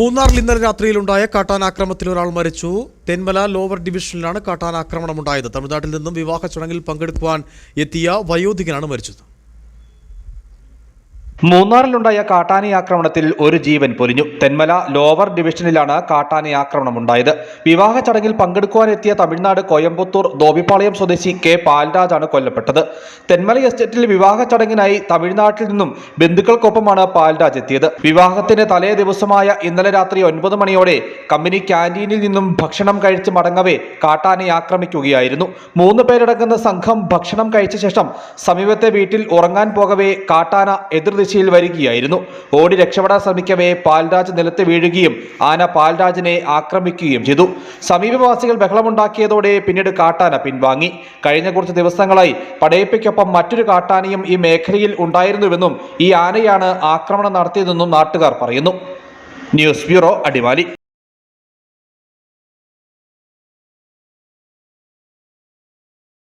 മൂന്നാറിൽ ഇന്നലെ രാത്രിയിലുണ്ടായ കാട്ടാനാക്രമത്തിൽ ഒരാൾ മരിച്ചു. തെന്മല ലോവർ ഡിവിഷനിലാണ് കാട്ടാനാക്രമണം ഉണ്ടായത് തമിഴ്നാട്ടിൽ നിന്നും വിവാഹ ചടങ്ങിൽ പങ്കെടുക്കുവാൻ എത്തിയ വയോധികനാണ് മരിച്ചത്. മൂന്നാറിലുണ്ടായ കാട്ടാനി ആക്രമണത്തിൽ ഒരു ജീവൻ പൊലിഞ്ഞു. തെന്മല ലോവർ ഡിവിഷനിലാണ് കാട്ടാനി ആക്രമണം ഉണ്ടായത്. വിവാഹ ചടങ്ങിൽ പങ്കെടുക്കുവാനെത്തിയ തമിഴ്നാട് കോയമ്പത്തൂർ ദോബിപ്പാളയം സ്വദേശി കെ പാൽരാജാണ് കൊല്ലപ്പെട്ടത്. തെന്മല എസ്റ്റേറ്റിൽ വിവാഹ ചടങ്ങിനായി തമിഴ്നാട്ടിൽ നിന്നും ബന്ധുക്കൾക്കൊപ്പമാണ് പാൽരാജ് എത്തിയത്. വിവാഹത്തിന്റെ തലേ ദിവസമായ ഇന്നലെ രാത്രി ഒൻപത് മണിയോടെ കമ്പനി ക്യാന്റീനിൽ നിന്നും ഭക്ഷണം കഴിച്ച് മടങ്ങവേ കാട്ടാനെ ആക്രമിക്കുകയായിരുന്നു. മൂന്ന് പേരടങ്ങുന്ന സംഘം ഭക്ഷണം കഴിച്ച ശേഷം സമീപത്തെ വീട്ടിൽ ഉറങ്ങാൻ പോകവേ കാട്ടാന എതിർദിശയിൽ വരികയായിരുന്നു. ഓടി രക്ഷപ്പെടാൻ ശ്രമിക്കവേ പാൽരാജ് നിലത്ത് വീഴുകയും ആന പാൽരാജിനെ ആക്രമിക്കുകയും ചെയ്തു. സമീപവാസികൾ ബഹളമുണ്ടാക്കിയതോടെ പിന്നീട് കാട്ടാന പിൻവാങ്ങി. കഴിഞ്ഞ കുറച്ച് ദിവസങ്ങളായി പടയപ്പയ്ക്കൊപ്പം മറ്റൊരു കാട്ടാനയും ഈ മേഖലയിൽ ഉണ്ടായിരുന്നുവെന്നും ഈ ആനയാണ് ആക്രമണം നടത്തിയതെന്നും നാട്ടുകാർ പറയുന്നു. News bureau Adimali.